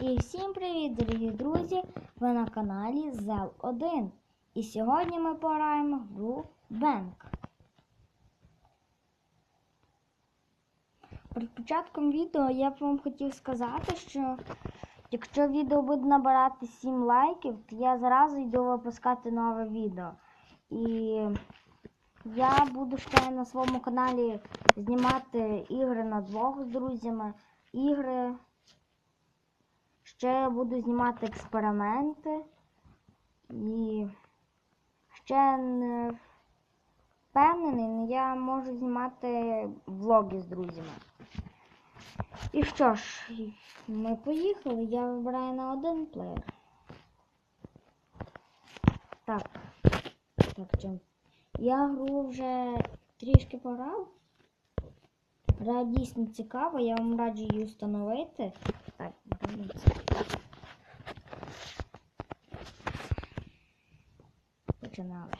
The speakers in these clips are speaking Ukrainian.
І всім привіт, дорогі друзі! Ви на каналі Зел 1. І сьогодні ми пограємо в гру Бенк. Перед початком відео я б вам хотів сказати, що якщо відео буде набирати 7 лайків, то я зразу йду випускати нове відео. І я буду ще на своєму каналі знімати ігри на двох з друзями, ігри. Ще буду знімати експерименти і ще не впевнений, але я можу знімати влоги з друзями. І що ж, ми поїхали. Я вибираю на один плеєр. Так. Так, чим? Я гру вже трішки пограв. Гра дійсно цікава, я вам раджу її встановити. Так, дивіться. Починали.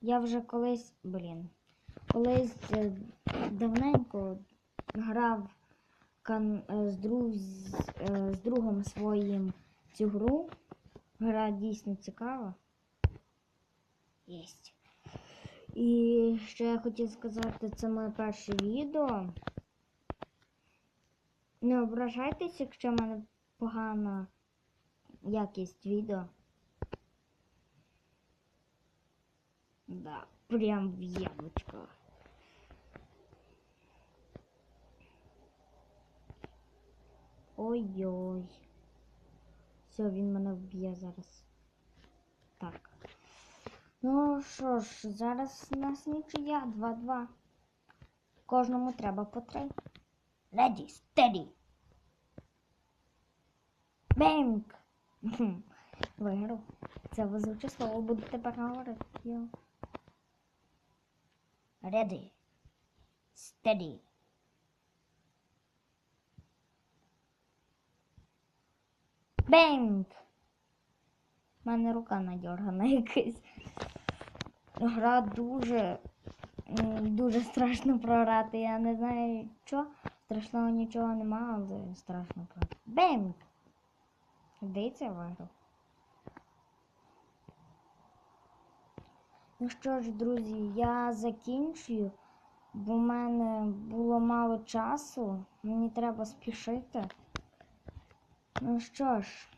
Я вже колись, блін, колись е, давненько грав е, з, друг, з, е, другом своїм цю гру. Гра дійсно цікава. Єсть. І ще я хотів сказати, це моє перше відео. Не ображайтесь, якщо в мене погана якість відео. Да, прям в яблучко. Ой-ой. Все, він мене вб'є зараз. Так. Ну що ж, зараз нас нічия 2-2. Кожному треба по три. Ready, steady. Бенк! Виграв. Це везуче слово буду тепер говорити. Ready. Steady. Бенк! У мене рука надьоргана якась. Гра дуже, дуже страшно програти. Я не знаю що. Страшного нічого нема, але страшно програти. Бенк! Здається, виграв. Ну що ж, друзі, я закінчую, бо в мене було мало часу. Мені треба спішити. Ну що ж,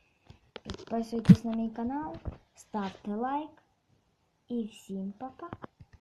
підписуйтесь на мій канал, ставте лайк і всім па-па.